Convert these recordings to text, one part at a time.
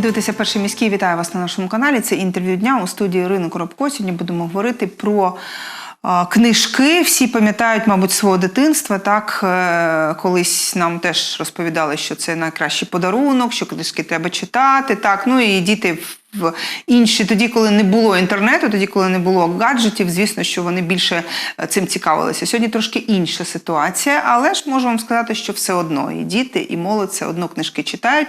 Ви дивитеся перший міський. Вітаю вас на нашому каналі. Це інтерв'ю дня у студії Ірини Коробко. Сьогодні будемо говорити про книжки. Всі пам'ятають, мабуть, свого дитинства. Так Е, колись нам теж розповідали, що це найкращий подарунок, що книжки треба читати. Так, ну і діти в- інші, тоді, коли не було інтернету, тоді, коли не було гаджетів, звісно, що вони більше е, цим цікавилися. Сьогодні трошки інша ситуація, але ж можу вам сказати, що все одно і діти, і молодь все одно книжки читають.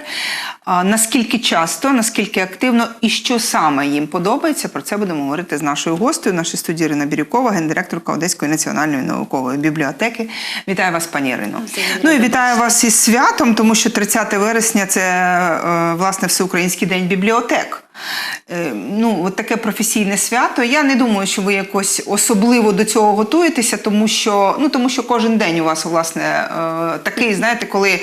А, наскільки часто, наскільки активно і що саме їм подобається, про це будемо говорити з нашою гостею, нашої студії Ірина Бірюкова, гендиректорка Одеської національної наукової бібліотеки. Вітаю вас, пані Ірино. Ну і вітаю вас із святом, тому що 30 вересня це е, власне всеукраїнський день бібліотек. Е, Ну, от таке професійне свято. Я не думаю, що ви якось особливо до цього готуєтеся, тому що, ну, тому що кожен день у вас, власне, е, такий, знаєте, коли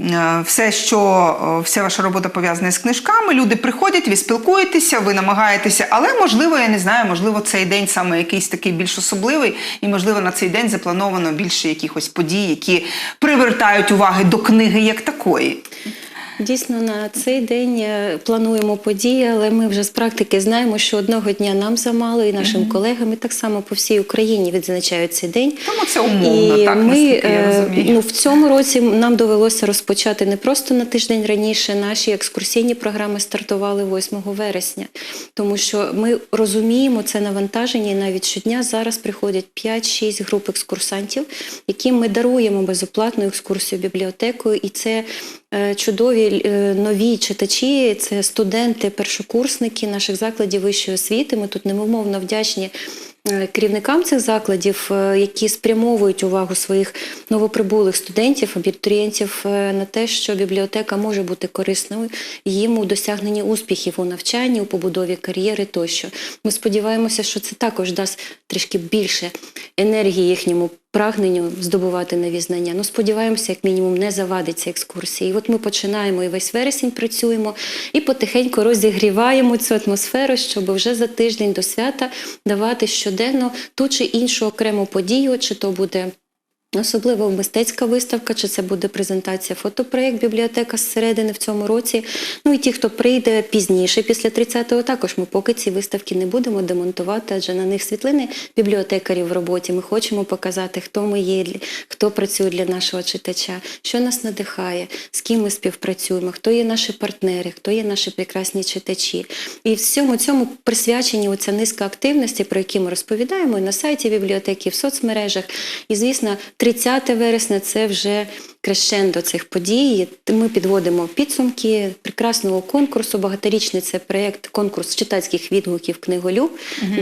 е, все, що вся ваша робота пов'язана з книжками, люди приходять, ви спілкуєтеся, ви намагаєтеся, але можливо, я не знаю, можливо, цей день саме якийсь такий більш особливий, і можливо на цей день заплановано більше якихось подій, які привертають уваги до книги як такої. Дійсно, на цей день е, плануємо події, але ми вже з практики знаємо, що одного дня нам замало, і нашим колегам, і так само по всій Україні відзначають цей день. Тому це умовно, і так, ми я е, розумію. ну, в цьому році нам довелося розпочати не просто на тиждень раніше. Наші екскурсійні програми стартували 8 вересня, тому що ми розуміємо це навантаження, і навіть щодня зараз приходять 5-6 груп екскурсантів, яким ми даруємо безоплатну екскурсію бібліотекою, і це чудові е, нові читачі, це студенти, першокурсники наших закладів вищої освіти. Ми тут немовмовно вдячні. е, Керівникам цих закладів, е, які спрямовують увагу своїх новоприбулих студентів, абітурієнтів е, на те, що бібліотека може бути корисною їм у досягненні успіхів у навчанні, у побудові кар'єри тощо. Ми сподіваємося, що це також дасть трішки більше енергії їхньому прагненню здобувати нові знання. Ну, сподіваємося, як мінімум, не завадиться екскурсії. І от ми починаємо і весь вересень працюємо і потихеньку розігріваємо цю атмосферу, щоб вже за тиждень до свята давати щоденно ту чи іншу окрему подію, чи то буде. Особливо мистецька виставка, чи це буде презентація фотопроєкт бібліотека зсередини в цьому році. Ну і ті, хто прийде пізніше, після 30-го, також ми поки ці виставки не будемо демонтувати, адже на них світлини бібліотекарів в роботі. Ми хочемо показати, хто ми є, хто працює для нашого читача, що нас надихає, з ким ми співпрацюємо, хто є наші партнери, хто є наші прекрасні читачі. І всьому цьому присвячені оця низка активності, про які ми розповідаємо і на сайті бібліотеки, і в соцмережах. І, звісно, 30 вересня це вже крещендо цих подій. Ми підводимо підсумки прекрасного конкурсу. Багаторічний це проєкт конкурс читацьких відгуків книголюб,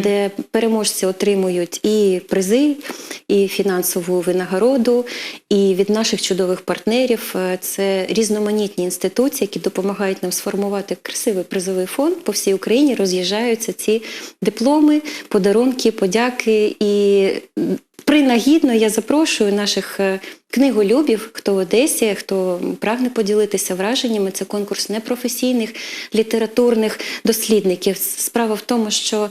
де переможці отримують і призи, і фінансову винагороду. І від наших чудових партнерів е, це різноманітні інституції, які допомагають нам сформувати красивий призовий фонд по всій Україні. Роз'їжджаються ці дипломи, подарунки, подяки і Принагідно я запрошую наших е, книголюбів, хто в Одесі, хто прагне поділитися враженнями. Це конкурс непрофесійних літературних дослідників. Справа в тому, що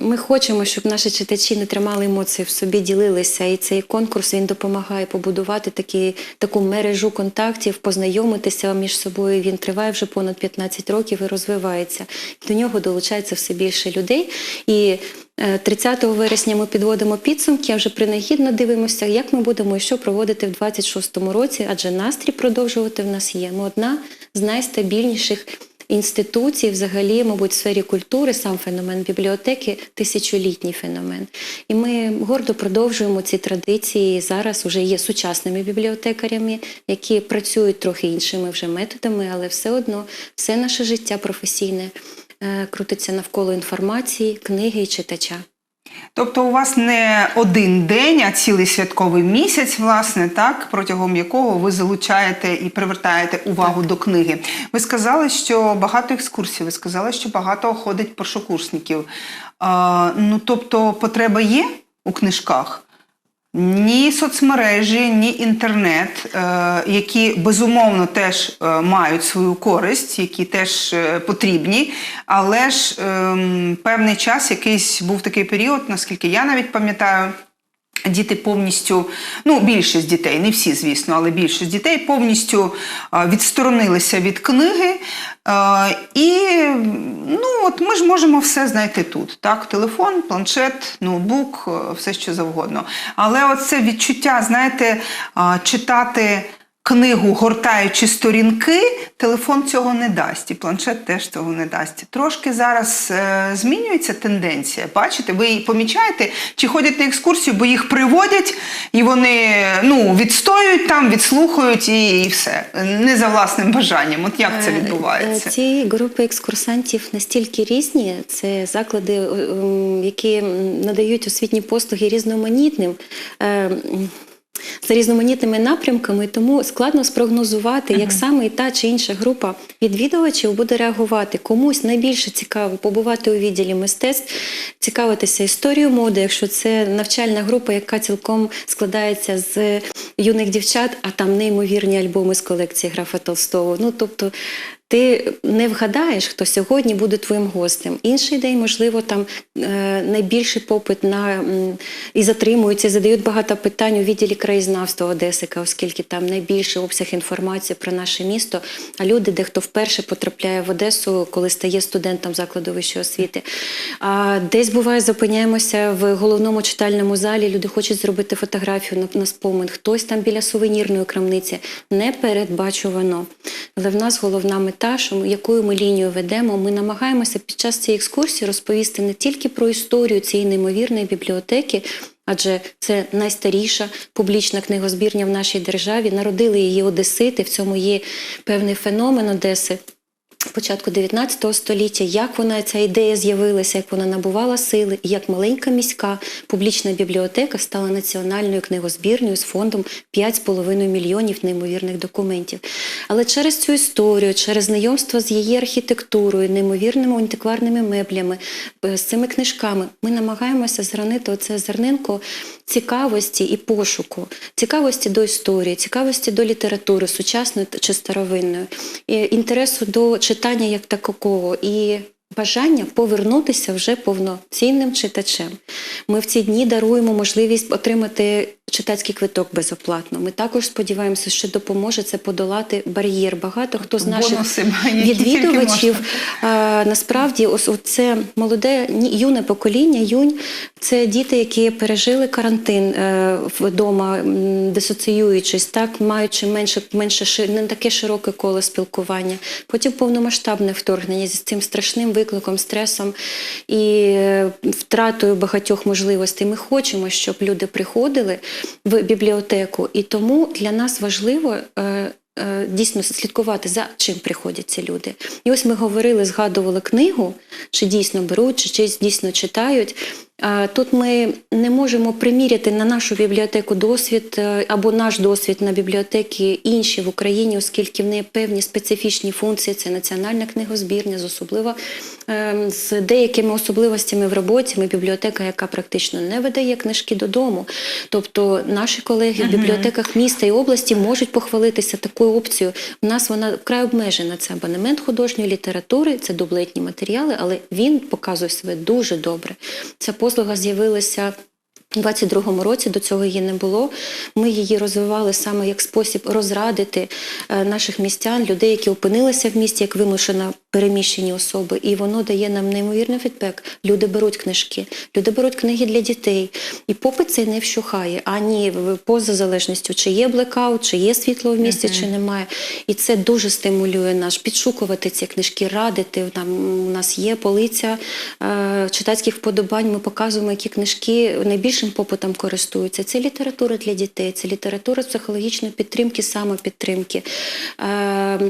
ми хочемо, щоб наші читачі не тримали емоції в собі, ділилися. І цей конкурс він допомагає побудувати такі, таку мережу контактів, познайомитися між собою. Він триває вже понад 15 років і розвивається. До нього долучається все більше людей. І Е, 30 вересня ми підводимо підсумки, а вже принагідно дивимося, як ми будемо і що проводити в 26-му році, адже настрій продовжувати в нас є. Ми одна з найстабільніших інституцій, взагалі, мабуть, в сфері культури, сам феномен бібліотеки тисячолітній феномен. І ми гордо продовжуємо ці традиції. Зараз вже є сучасними бібліотекарями, які працюють трохи іншими вже методами, але все одно все наше життя професійне е, крутиться навколо інформації, книги і читача. Тобто у вас не один день, а цілий святковий місяць, власне, так, протягом якого ви залучаєте і привертаєте увагу до книги. Ви сказали, що багато екскурсій, ви сказали, що багато ходить першокурсників. А, ну, тобто, потреба є у книжках? Ні соцмережі, ні інтернет, е, які безумовно теж е, мають свою користь, які теж е, потрібні, але ж ем, певний час, якийсь був такий період, наскільки я навіть пам'ятаю. Діти повністю, ну більшість дітей, не всі, звісно, але більшість дітей повністю відсторонилися від книги. І ну, от ми ж можемо все знайти тут. Так? Телефон, планшет, ноутбук, е, все що завгодно. Але оце відчуття, знаєте, читати. Книгу, гортаючи сторінки, телефон цього не дасть, і планшет теж цього не дасть. Трошки зараз е, змінюється тенденція. Бачите, ви помічаєте, чи ходять на екскурсію, бо їх приводять, і вони ну, відстоюють там, відслухають і, і все. Не за власним бажанням. От як це Е, відбувається? е, Ці групи екскурсантів настільки різні. Це заклади, е, які надають освітні послуги різноманітним. За різноманітними напрямками, тому складно спрогнозувати, як саме і та чи інша група відвідувачів буде реагувати. Комусь найбільше цікаво побувати у відділі мистецтв, цікавитися історією моди, якщо це навчальна група, яка цілком складається з юних дівчат, а там неймовірні альбоми з колекції графа Толстого. Ну тобто ти не вгадаєш, хто сьогодні буде твоїм гостем. Інший день, можливо, там е, найбільший попит на м, і затримуються, задають багато питань у відділі краєзнавства Одесика, оскільки там найбільший обсяг інформації про наше місто. А люди, дехто вперше потрапляє в Одесу, коли стає студентом закладу вищої освіти. А десь буває, зупиняємося в головному читальному залі. Люди хочуть зробити фотографію на, на спомин. Хтось там біля сувенірної крамниці не передбачувано. Але в нас головна мета, ми, якою ми лінію ведемо, ми намагаємося під час цієї екскурсії розповісти не тільки про історію цієї неймовірної бібліотеки. Адже це найстаріша публічна книгозбірня в нашій державі. Народили її Одесити. В цьому є певний феномен Одеси початку 19 століття, як вона ця ідея з'явилася, як вона набувала сили, і як маленька міська публічна бібліотека стала національною книгозбірнею з фондом 5,5 мільйонів неймовірних документів. Але через цю історію, через знайомство з її архітектурою, неймовірними антикварними меблями, е, з цими книжками, ми намагаємося зранити оце зернинко цікавості і пошуку, цікавості до історії, цікавості до літератури, сучасної чи старовинної, інтересу до читання як такого і бажання повернутися вже повноцінним читачем. Ми в ці дні даруємо можливість отримати читацький квиток безоплатно. Ми також сподіваємося, що допоможе це подолати бар'єр. Багато хто з наших Бонуси, відвідувачів а, насправді ось це молоде юне покоління, юнь це діти, які пережили карантин е, вдома, дисоціюючись, так маючи менше, менше не таке широке коло спілкування. Потім повномасштабне вторгнення зі цим страшним викликом, стресом і е, втратою багатьох можливостей. Ми хочемо, щоб люди приходили в бібліотеку, і тому для нас важливо. е, Дійсно слідкувати за чим приходять ці люди. І ось ми говорили, згадували книгу, чи дійсно беруть, чи, чи дійсно читають. Тут ми не можемо приміряти на нашу бібліотеку досвід е, або наш досвід на бібліотеки інші в Україні, оскільки в неї певні специфічні функції. Це національна книгозбірня з особливо ем, з деякими особливостями в роботі. Ми бібліотека, яка практично не видає книжки додому. Тобто наші колеги в бібліотеках міста і області можуть похвалитися такою опцією. У нас вона вкрай обмежена. Це абонемент художньої літератури, це дублетні матеріали, але він показує себе дуже добре. Ця послуга з'явилася. У 22-му році до цього її не було. Ми її розвивали саме як спосіб розрадити е, наших містян, людей, які опинилися в місті як вимушено переміщені особи. І воно дає нам неймовірний фідбек. Люди беруть книжки, люди беруть книги для дітей. І попит цей не вщухає ані поза залежністю, чи є блекаут, чи є світло в місті, чи немає. І це дуже стимулює нас підшукувати ці книжки, радити. Там у нас є полиця е, читацьких вподобань. Ми показуємо, які книжки найбільшим попитом користуються. Це література для дітей, це література психологічної підтримки, самопідтримки, е,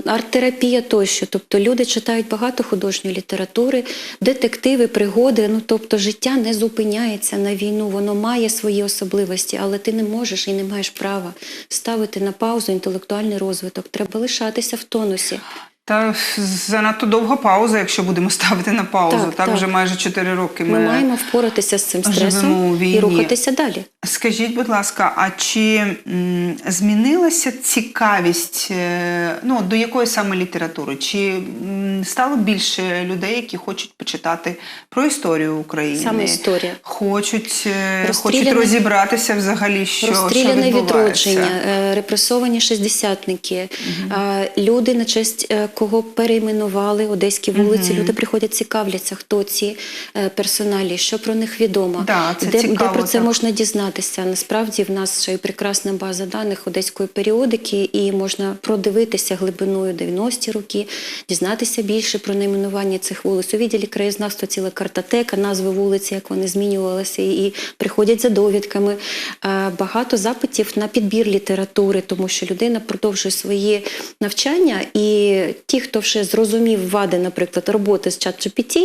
арт-терапія тощо. Тобто люди читають багато художньої літератури, детективи, пригоди. Ну тобто життя не зупиняється на війну, воно має свої особливості, але ти не можеш і не маєш права ставити на паузу інтелектуальний розвиток. Треба лишатися в тонусі. Та занадто довга пауза, якщо будемо ставити на паузу. Так, Так, так. вже майже 4 роки. Ми маємо впоратися з цим стресом і рухатися далі. Скажіть, будь ласка, а чи м, змінилася цікавість е, ну, до якої саме літератури? Чи м, стало більше людей, які хочуть почитати про історію України? Саме історія. Хочуть, е, хочуть розібратися взагалі, що, що Розстріляне відбувається? відродження, е, репресовані шестдесятники, е, люди, на честь кого перейменували одеські вулиці. Люди приходять, цікавляться, хто ці е, персоналі, що про них відомо, Да, це де, де про це так. можна дізнатися. Насправді в нас ще й прекрасна база даних одеської періодики, і можна продивитися глибиною 90-ті роки, дізнатися більше про найменування цих вулиць. У відділі краєзнавства ціла картотека, назви вулиці, як вони змінювалися, і приходять за довідками. Е, Багато запитів на підбір літератури, тому що людина продовжує свої навчання, і ті, хто вже зрозумів вади, наприклад, роботи з ChatGPT,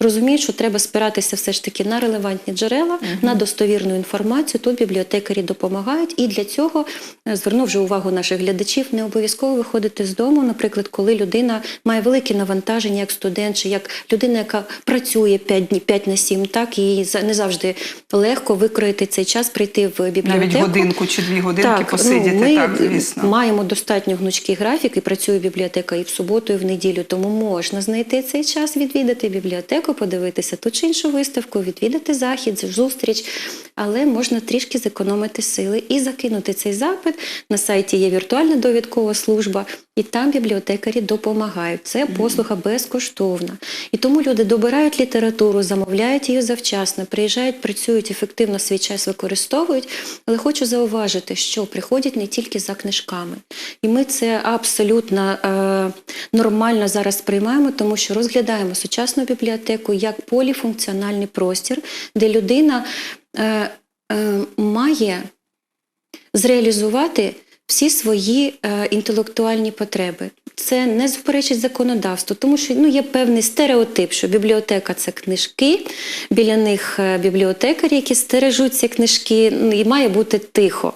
розуміють, що треба спиратися все ж таки на релевантні джерела, на достовірну інформацію. Тут бібліотекарі допомагають. І для цього е, звернув вже увагу наших глядачів, не обов'язково виходити з дому, наприклад, коли людина має велике навантаження, як студент, чи як людина, яка працює 5 днів 5 на 7, так і не завжди легко викроїти цей час, прийти в бібліотеку. Навіть годинку чи дві годинки посидіти, ну, ми так, звісно. маємо достатньо гнучкий графік і працює бібліотека і в суботу, і в неділю. Тому можна знайти цей час, відвідати бібліотеку, подивитися ту чи іншу виставку, відвідати захід, зустріч. Але можна трішки зекономити сили і закинути цей запит. На сайті є віртуальна довідкова служба, і там бібліотекарі допомагають. Це послуга безкоштовна. І тому люди добирають літературу, замовляють її завчасно, приїжджають, працюють ефективно свій час використовують. Але хочу зауважити, що приходять не тільки за книжками. І ми це абсолютно е, нормально зараз сприймаємо, тому що розглядаємо сучасну бібліотеку як поліфункціональний простір, де людина е, е, має зреалізувати всі свої е, інтелектуальні потреби. Це не суперечить законодавству, тому що ну, є певний стереотип, що бібліотека це книжки, біля них е, бібліотекарі, які стережуть ці книжки, ну, і має бути тихо.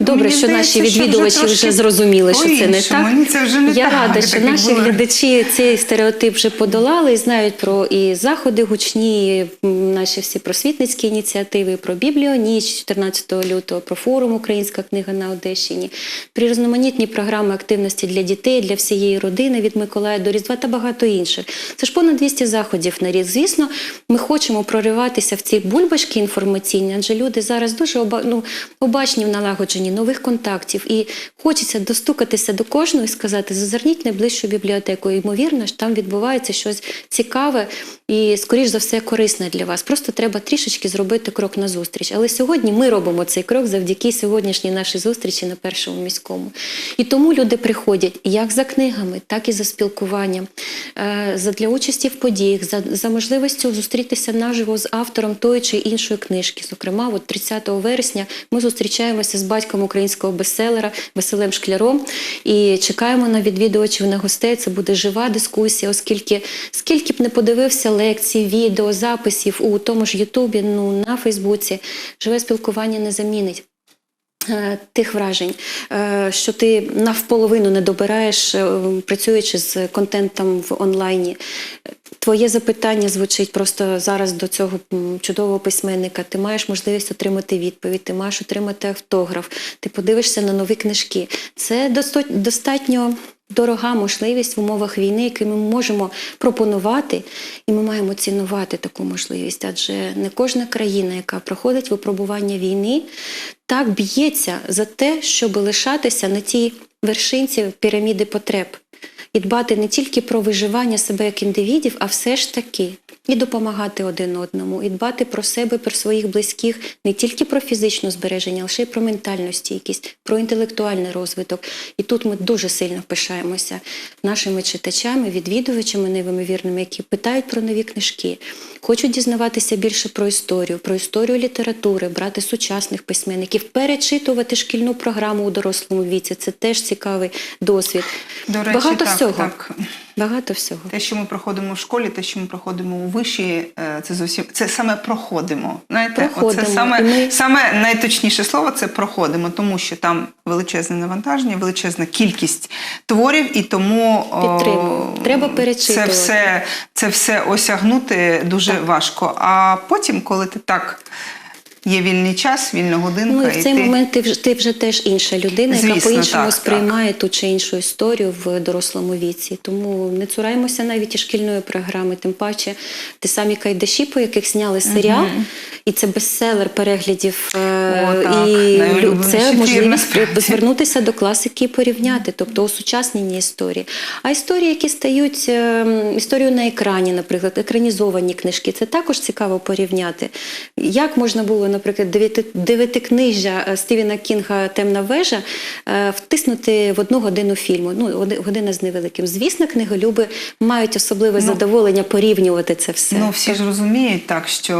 Добре, Мені що здається, наші що вже відвідувачі вже, зрозуміли, що це не так. Ні, це вже не Я так, рада, що наші було. глядачі цей стереотип вже подолали і знають про і заходи гучні, і наші всі просвітницькі ініціативи, про бібліоніч 14 лютого, про форум Українська книга на Одещині, про різноманітні програми активності для дітей, для всієї родини від Миколая до Різдва та багато інших. Це ж понад 200 заходів на рік. Звісно, ми хочемо прориватися в ці бульбашки інформаційні, адже люди зараз дуже оба, ну, обачні в налагодженні нових контактів. І хочеться достукатися до кожного і сказати, зазирніть найближчу бібліотеку. Ймовірно, ж там відбувається щось цікаве і, скоріш за все, корисне для вас. Просто треба трішечки зробити крок назустріч. Але сьогодні ми робимо цей крок завдяки сьогоднішній нашій зустрічі на першому міському. І тому люди приходять як за книгами, так і за спілкуванням, е, для участі в подіях, за, можливістю зустрітися наживо з автором тої чи іншої книжки. Зокрема, от 30 вересня ми зустрічаємося з батьком українського бестселера Василем Шкляром і чекаємо на відвідувачів на гостей. Це буде жива дискусія, оскільки скільки б не подивився лекцій, відео, записів у тому ж Ютубі, ну на Фейсбуці, живе спілкування не замінить. Е, Тих вражень, е, що ти навполовину не добираєш, е, працюючи з контентом в онлайні. Твоє запитання звучить просто зараз до цього чудового письменника. Ти маєш можливість отримати відповідь, ти маєш отримати автограф, ти подивишся на нові книжки. Це достатньо дорога можливість в умовах війни, яку ми можемо пропонувати, і ми маємо цінувати таку можливість. Адже не кожна країна, яка проходить випробування війни, так б'ється за те, щоб лишатися на тій вершинці піраміди потреб і дбати не тільки про виживання себе як індивідів, а все ж таки і допомагати один одному, і дбати про себе, про своїх близьких, не тільки про фізичне збереження, а лише й про ментальну стійкість, про інтелектуальний розвиток. І тут ми дуже сильно пишаємося нашими читачами, відвідувачами невимовірними, які питають про нові книжки, хочуть дізнаватися більше про історію, про історію літератури, брати сучасних письменників, перечитувати шкільну програму у дорослому віці. Це теж цікавий досвід. До речі, Багато так, всього. Так. Багато всього. Те, що ми проходимо в школі, те, що ми проходимо у виші, е, це зовсім це саме проходимо. Знаєте, Проходимо. Оце саме, ми- саме найточніше слово це проходимо, тому що там величезне навантаження, величезна кількість творів, і тому о. Треба Це все, це все осягнути дуже Так. важко. А потім, коли ти так є вільний час, вільна годинка, Ну, і в і цей ти... момент ти вже, ти вже теж інша людина, яка по-іншому так, сприймає ту чи іншу історію в дорослому віці. Тому не цураємося навіть і шкільної програми, тим паче ті самі кайдаші, по яких зняли серіал, і це бестселер переглядів. е, О, так, і це можливість звернутися до класики і порівняти, тобто осучаснені історії. А історії, які стають е, історією на екрані, наприклад, екранізовані книжки, це також цікаво порівняти. Як можна було, наприклад, дев'яти- дев'ятикнижжя е, Стівена Кінга Темна вежа втиснути в одну годину фільму. Ну, година з невеликим. Звісно, книголюби мають особливе задоволення порівнювати це все. Ну, всі ж розуміють так, що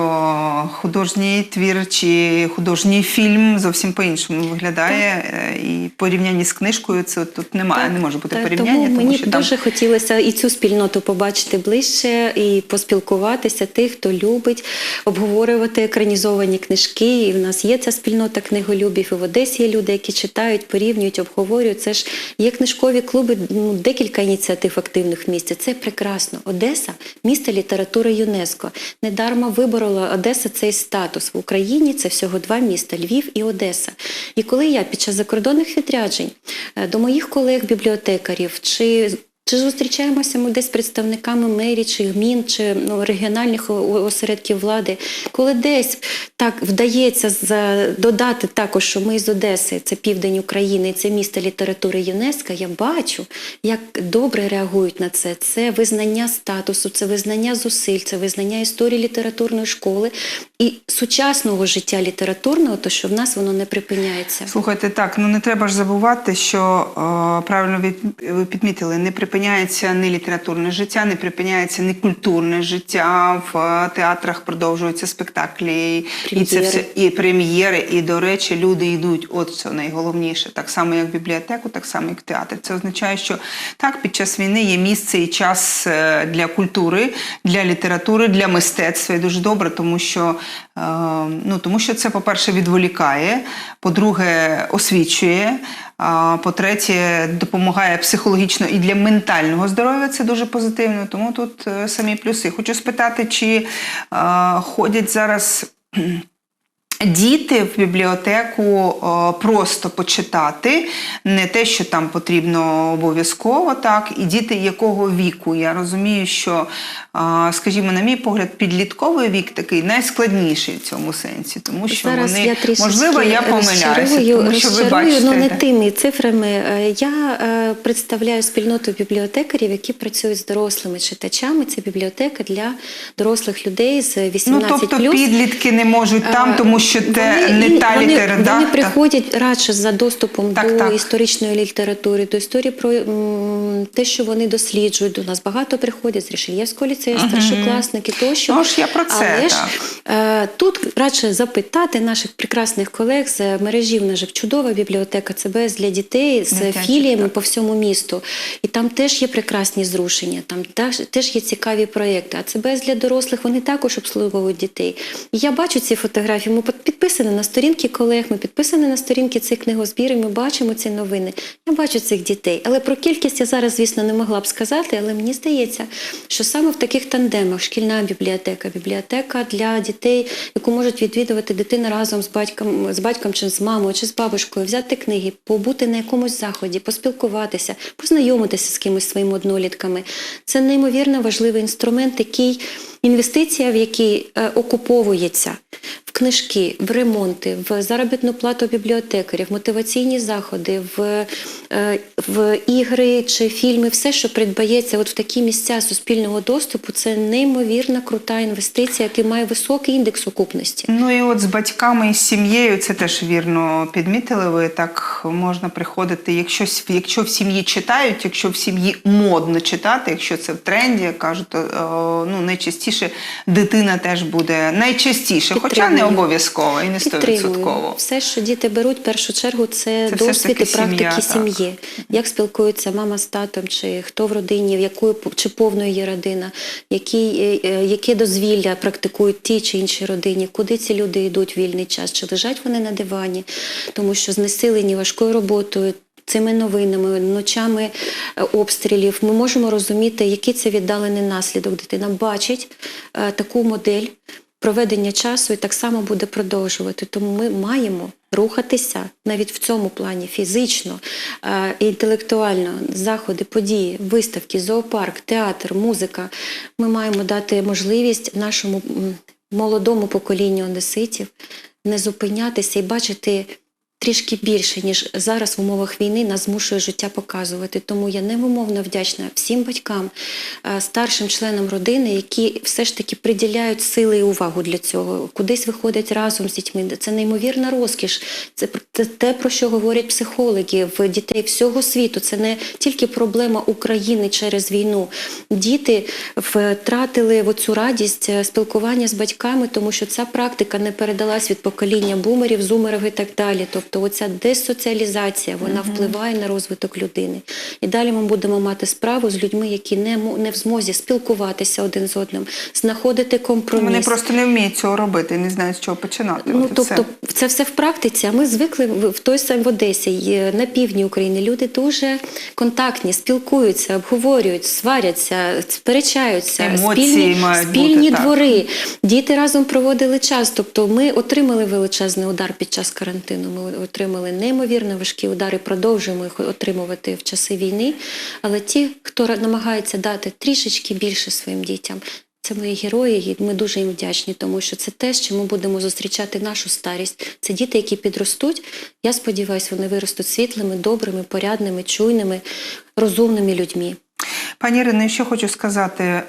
художній твір чи художній фільм зовсім по-іншому виглядає. е, І порівняння з книжкою це тут немає, Так, не може бути так, порівняння, Тому тому, мені що б там дуже хотілося і цю спільноту побачити ближче, і поспілкуватися тих, хто любить обговорювати екранізовані книжки. І в нас є ця спільнота книголюбів. І в Одесі є люди, які читають, порівнюють, обговорюють. Це ж є книжкові клуби, ну, декілька ініціатив активних в місті. Це прекрасно. Одеса місто літератури ЮНЕСКО. Недарма виборола Одеса цей статус в Україні. Це всього два міста Львів і Одеса. І коли я під час закордонних відряджень е, до моїх колег-бібліотекарів чи чи зустрічаємося ми десь з представниками мерії, чи гмін, чи ну, регіональних о- о- осередків влади, коли десь так вдається додати також, що ми з Одеси, це південь України, це місто літератури ЮНЕСКО, я бачу, як добре реагують на це. Це визнання статусу, це визнання зусиль, це визнання історії літературної школи і сучасного життя літературного, то що в нас воно не припиняється. Слухайте, так, ну не треба ж забувати, що е, правильно ви, ви підмітили, не припиняється не літературне життя, не припиняється не культурне життя. В е, театрах продовжуються спектаклі, і це Прем'єри. все і прем'єри. І до речі, люди йдуть. От це найголовніше. Так само, як в бібліотеку, так само, як в театр. Це означає, що так під час війни є місце і час е, для культури, для літератури, для мистецтва. І дуже добре, тому що е, ну тому що це, по-перше, відволікає, по-друге, освічує. По-третє, допомагає психологічно і для ментального здоров'я. Це дуже позитивно. Тому тут е, самі плюси. Хочу спитати, чи е, ходять зараз. Діти в бібліотеку е, просто почитати, не те, що там потрібно обов'язково, так, і діти якого віку. Я розумію, що, е, скажімо, на мій погляд, підлітковий вік такий найскладніший в цьому сенсі, тому що Зараз вони, я можливо, я помиляюся, тому що ви бачите. ну не тими цифрами. Е, Я представляю спільноту бібліотекарів, які працюють з дорослими читачами. Це бібліотека для дорослих людей з 18+. Ну, тобто підлітки не можуть там, тому що це вони- не та вони, література. Вони приходять радше за доступом Так, до так. історичної літератури, до історії про м, те, що вони досліджують. До нас багато приходять з Рішельєвського ліцею, старшокласники тощо. Ну, ж я про це, Але ж е, тут радше запитати наших прекрасних колег з мережі. В нас же чудова бібліотека ЦБС для дітей з Дитяча, філіями так. по всьому місту. І там теж є прекрасні зрушення, там теж, теж є цікаві проєкти. А ЦБС для дорослих вони також обслуговують дітей. І я бачу ці фотографії. Ми підписані на сторінки колег, ми підписані на сторінки цих книгозбірів, ми бачимо ці новини. Я бачу цих дітей. Але про кількість я зараз, звісно, не могла б сказати, але мені здається, що саме в таких тандемах шкільна бібліотека, бібліотека для дітей, яку можуть відвідувати дитина разом з батьком, з батьком чи з мамою, чи з бабушкою, взяти книги, побути на якомусь заході, поспілкуватися, познайомитися з кимось своїми однолітками. Це неймовірно важливий інструмент, який інвестиція, в який е, окуповується книжки, в ремонти, в заробітну плату бібліотекарів, мотиваційні заходи, в, е, в ігри чи фільми, все, що придбається от в такі місця суспільного доступу, це неймовірна крута інвестиція, яка має високий індекс окупності. Ну і от з батьками і з сім'єю це теж вірно підмітили. Ви так можна приходити, якщо якщо в сім'ї читають, якщо в сім'ї модно читати, якщо це в тренді, як кажуть, е, ну найчастіше дитина теж буде найчастіше, хоча не. Обов'язково і не стовідсотково. Все, що діти беруть, в першу чергу, це, Це досвід і практики сім'ї. як спілкується мама з татом, чи хто в родині, якою п- чи повною є родина, які, е, е, яке дозвілля практикують ті чи інші родині, куди ці люди йдуть в вільний час, чи лежать вони на дивані, тому що знесилені важкою роботою. Цими новинами, ночами е, обстрілів, ми можемо розуміти, який це віддалений наслідок. Дитина бачить е, таку модель проведення часу і так само буде продовжувати. Тому ми маємо рухатися навіть в цьому плані фізично, е, інтелектуально, заходи, події, виставки, зоопарк, театр, музика. Ми маємо дати можливість нашому молодому поколінню одеситів не зупинятися і бачити. Трішки більше, ніж зараз в умовах війни нас змушує життя показувати. Тому я невимовно вдячна всім батькам, е, старшим членам родини, які все ж таки приділяють сили і увагу для цього, кудись виходять разом з дітьми. Це неймовірна розкіш. Це те, про що говорять психологи в дітей всього світу. Це не тільки проблема України через війну. Діти втратили оцю радість е, спілкування з батьками, тому що ця практика не передалась від покоління бумерів, зумерів і так далі. Тобто, оця десоціалізація вона впливає на розвиток людини. І далі ми будемо мати справу з людьми, які не, не в змозі спілкуватися один з одним, знаходити компроміс. Вони просто не вміють цього робити не знають, з чого починати. Ну, От тобто, все. це все в практиці. А ми звикли в той сам в Одесі, на півдні України. Люди дуже контактні, спілкуються, обговорюють, сваряться, сперечаються, Емоції спільні, мають спільні бути, так. двори. Діти разом проводили час. Тобто, ми отримали величезний удар під час карантину. Ми отримали неймовірно важкі удари, продовжуємо їх отримувати в часи війни. Але ті, хто намагається дати трішечки більше своїм дітям. Це мої герої, і ми дуже їм вдячні, тому що це те, чим ми будемо зустрічати нашу старість. Це діти, які підростуть. Я сподіваюся, вони виростуть світлими, добрими, порядними, чуйними, розумними людьми. Пані Ірино, ще хочу сказати, е,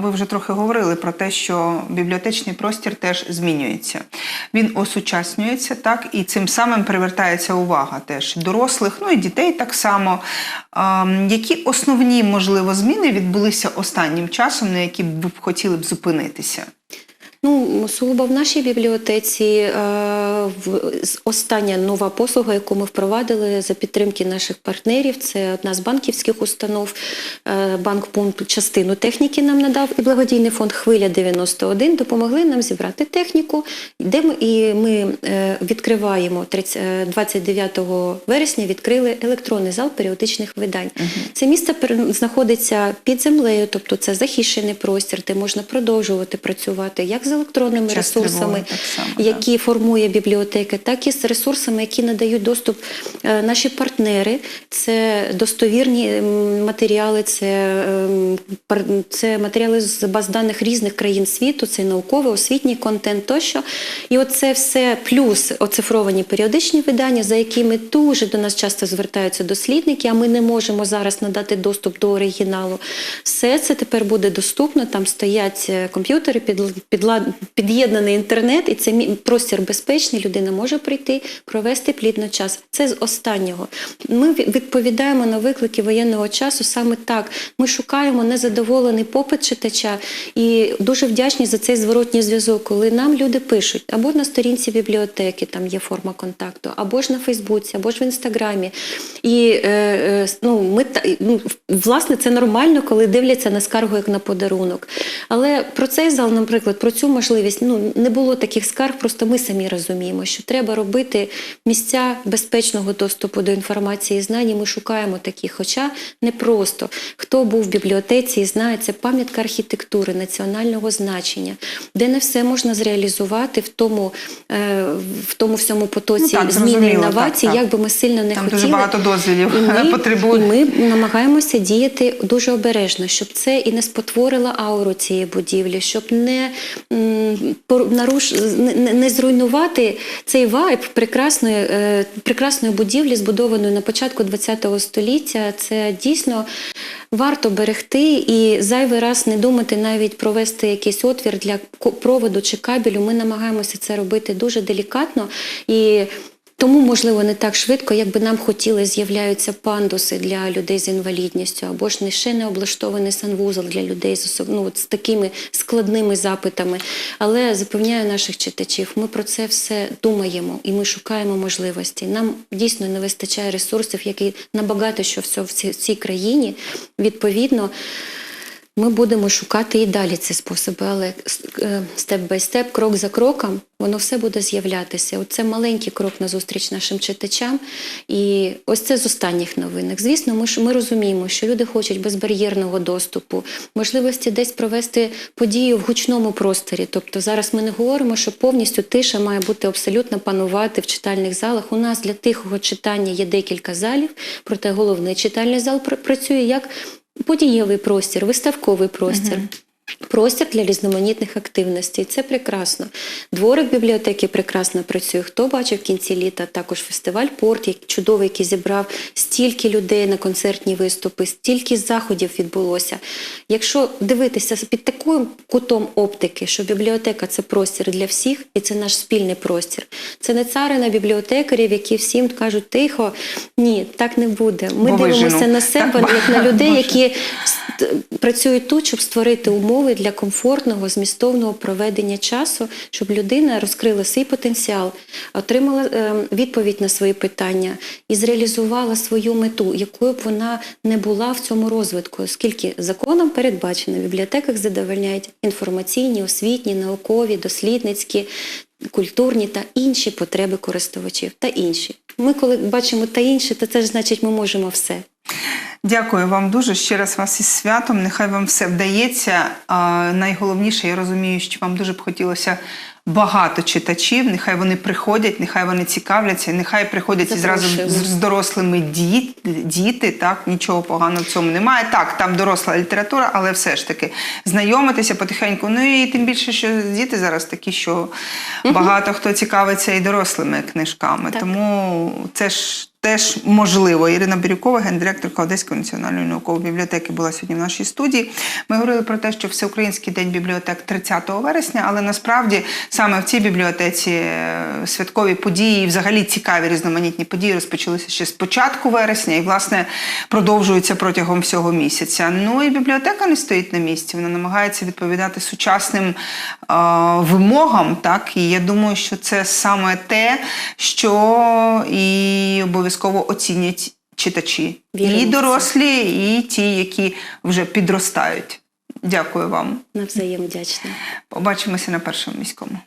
ви вже трохи говорили про те, що бібліотечний простір теж змінюється. Він осучаснюється, так, і цим самим привертається увага теж дорослих, ну і дітей так само. Ем, Які основні, можливо, зміни відбулися останнім часом, на які б ви хотіли б зупинитися? Ну, сугубо в нашій бібліотеці е, остання нова послуга, яку ми впровадили за підтримки наших партнерів, це одна з банківських установ. Е, Банк пункт частину техніки нам надав, і благодійний фонд Хвиля 91 допомогли нам зібрати техніку, де ми і ми е, відкриваємо 30, е, 29 вересня. Відкрили електронний зал періодичних видань. Це місце знаходиться під землею, тобто це захищений простір, де можна продовжувати працювати як з електронними Час ресурсами, так само, так. які формує бібліотека, так і з ресурсами, які надають доступ е, наші партнери. Це достовірні матеріали, це, ем, це матеріали з баз даних різних країн світу, це науковий, освітній контент тощо. І оце все плюс оцифровані періодичні видання, за якими дуже до нас часто звертаються дослідники, а ми не можемо зараз надати доступ до оригіналу. Все це тепер буде доступно. Там стоять е, комп'ютери, під'єднаний інтернет, і це простір безпечний. Людина може прийти, провести плідно час. Це з останнього. Ми відповідаємо на виклики воєнного часу саме так. Ми шукаємо незадоволений попит читача і дуже вдячні за цей зворотній зв'язок, коли нам люди пишуть або на сторінці бібліотеки, там є форма контакту, або ж на Фейсбуці, або ж в інстаграмі. І е, е, ну, ми ну, власне це нормально, коли дивляться на скаргу як на подарунок. Але про цей зал, наприклад, про цю можливість ну не було таких скарг. Просто ми самі розуміємо, що треба робити місця безпечного доступу до інформації і знань. і Ми шукаємо такі, хоча не просто хто був в бібліотеці і знає, це пам'ятка архітектури національного значення, де не все можна зреалізувати в тому, е, в тому всьому потоці Ну, так, зміни інновацій, як би ми сильно не Там хотіли. дуже багато дозвілів І ми, потребує. і ми намагаємося діяти дуже обережно, щоб це і не спотворило ауру цієї будівлі, щоб не, наруш, не, зруйнувати цей вайб прекрасної, е, прекрасної будівлі, збудованої на початку ХХ століття. Це дійсно варто берегти і зайвий раз не думати навіть провести якийсь отвір для проводу чи кабелю. Ми намагаємося це робити дуже делікатно і. Тому, можливо, не так швидко, як би нам хотіли, з'являються пандуси для людей з інвалідністю, або ж не ще не облаштований санвузол для людей з ну, з такими складними запитами. Але запевняю наших читачів, ми про це все думаємо і ми шукаємо можливості. Нам дійсно не вистачає ресурсів, які набагато що в цій країні. Відповідно. Ми будемо шукати і далі ці способи, але е, степ бай степ, крок за кроком, воно все буде з'являтися. Оце маленький крок назустріч нашим читачам. І ось це з останніх новинок. Звісно, ми ж ми розуміємо, що люди хочуть безбар'єрного доступу, можливості десь провести подію в гучному просторі. Тобто зараз ми не говоримо, що повністю тиша має бути абсолютно панувати в читальних залах. У нас для тихого читання є декілька залів, проте головний читальний зал пр- працює як подієвий простір, виставковий простір. Простір для різноманітних активностей. Це прекрасно. Дворик бібліотеки прекрасно працює. Хто бачив в кінці літа також фестиваль Порт, як- чудовий, який зібрав стільки людей на концертні виступи, стільки заходів відбулося. Якщо дивитися під таким кутом оптики, що бібліотека це простір для всіх, і це наш спільний простір. Це не царина бібліотекарів, які всім кажуть тихо. Ні, так не буде. Ми Бо дивимося на себе Так, як на людей, які працюють тут, щоб створити умови для комфортного, змістовного проведення часу, щоб людина розкрила свій потенціал, отримала е, відповідь на свої питання і зреалізувала свою мету, якою б вона не була в цьому розвитку, оскільки законом передбачено в бібліотеках задовольняють інформаційні, освітні, наукові, дослідницькі. Культурні та інші потреби користувачів та інші. Ми, коли бачимо та інші, то це ж значить, ми можемо все. Дякую вам дуже. Ще раз вас із святом. Нехай вам все вдається. А, найголовніше, я розумію, що вам дуже б хотілося багато читачів. Нехай вони приходять, нехай вони цікавляться, нехай приходять і зразу з, з дорослими діт, діти. Так, нічого поганого в цьому немає. Так, там доросла література, але все ж таки знайомитися потихеньку. Ну і тим більше, що діти зараз такі, що багато хто цікавиться і дорослими книжками. Так. Тому це ж теж можливо. Ірина Бірюкова, гендиректорка Одеської національної наукової бібліотеки, була сьогодні в нашій студії. Ми говорили про те, що Всеукраїнський день бібліотек 30 вересня, але насправді саме в цій бібліотеці е, святкові події, і взагалі цікаві різноманітні події розпочалися ще з початку вересня і, власне, продовжуються протягом всього місяця. Ну і бібліотека не стоїть на місці. Вона намагається відповідати сучасним е, вимогам. Так, і я думаю, що це саме те, що і обов'язково оцінять читачі. Віримо і дорослі, і ті, які вже підростають. Дякую вам. Навзаєм вдячна. Побачимося на першому міському.